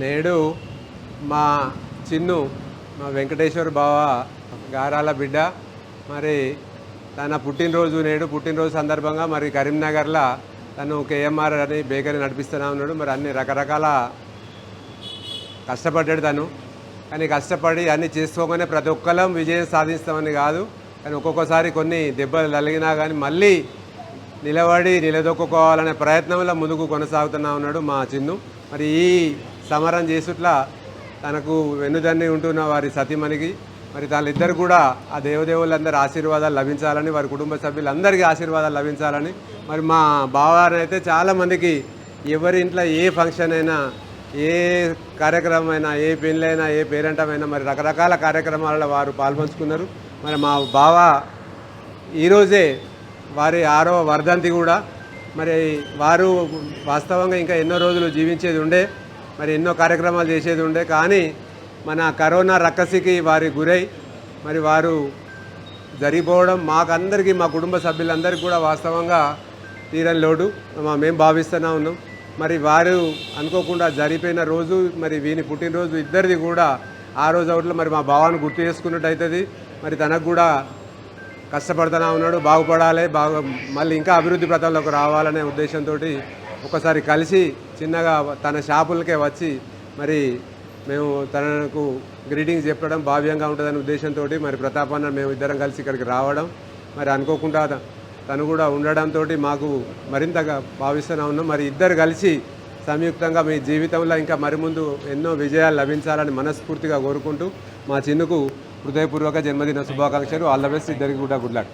నేడు మా చిన్ను మా వెంకటేశ్వర బావ గారాల బిడ్డ. మరి తన పుట్టినరోజు నేడు పుట్టినరోజు సందర్భంగా మరి కరీంనగర్లో తను కేఎంఆర్ అని బేకరీ నడిపిస్తున్నా ఉన్నాడు. మరి అన్ని రకరకాల కష్టపడ్డాడు తను. కానీ కష్టపడి అన్ని చేసుకోగానే ప్రతి ఒక్కరం విజయం సాధిస్తామని కాదు. కానీ ఒక్కొక్కసారి కొన్ని దెబ్బలు తలిగినా కానీ మళ్ళీ నిలబడి నిలదొక్కుకోవాలనే ప్రయత్నంలో ముందుకు కొనసాగుతున్నా ఉన్నాడు మా చిన్ను. మరి ఈ సమరం చేసుట్లా తనకు వెన్నుదన్ని ఉంటున్న వారి సతీమణికి మరి వాళ్ళిద్దరు కూడా ఆ దేవదేవులందరి ఆశీర్వాదాలు లభించాలని వారి కుటుంబ సభ్యులందరికీ ఆశీర్వాదాలు లభించాలని. మరి మా బావగారు అయితే చాలామందికి ఎవరి ఇంట్లో ఏ ఫంక్షన్ అయినా ఏ కార్యక్రమం అయినా ఏ పెళ్ళైనా ఏ పేరెంటమైనా మరి రకరకాల కార్యక్రమాలలో వారు పాల్పంచుకున్నారు. మరి మా బావ ఈరోజే వారి ఆరో వర్ధంతి కూడా మరి వారు వాస్తవంగా ఇంకా ఎన్నో రోజులు జీవించేది ఉండే మరి ఎన్నో కార్యక్రమాలు చేసేది ఉండే. కానీ మన కరోనా రక్కసికి వారి గురై మరి వారు జరిగిపోవడం మాకందరికీ మా కుటుంబ సభ్యులందరికీ కూడా వాస్తవంగా తీరని లోటు. మేము భావిస్తూనే ఉన్నాం. మరి వారు అనుకోకుండా జరిపోయిన రోజు మరి వీని పుట్టినరోజు ఇద్దరిది కూడా ఆ రోజు అవుట్లో మరి మా భావాన్ని గుర్తు చేసుకున్నట్టు అవుతుంది మరి తనకు కూడా కష్టపడుతూనే ఉన్నాడు. బాగుపడాలి. బాగా మళ్ళీ ఇంకా అభివృద్ధి పథంలోకి రావాలనే ఉద్దేశంతో ఒకసారి కలిసి చిన్నగా తన షాపులకే వచ్చి మరి మేము తనకు గ్రీటింగ్స్ చెప్పడం భావ్యంగా ఉంటుందనే ఉద్దేశంతో మరి ప్రతాపన్న మేము ఇద్దరం కలిసి ఇక్కడికి రావడం. మరి అనుకోకుండా తను కూడా ఉండడంతో మాకు మరింతగా భావిస్తూనే ఉన్నాం. మరి ఇద్దరు కలిసి సంయుక్తంగా మీ జీవితంలో ఇంకా మరి ముందు ఎన్నో విజయాలు లభించాలని మనస్ఫూర్తిగా కోరుకుంటూ మా చిన్నుకు హృదయపూర్వక జన్మదిన శుభాకాంక్షలు. ఆల్ ద బెస్ట్ ఇద్దరికి కూడా గుడ్ లక్.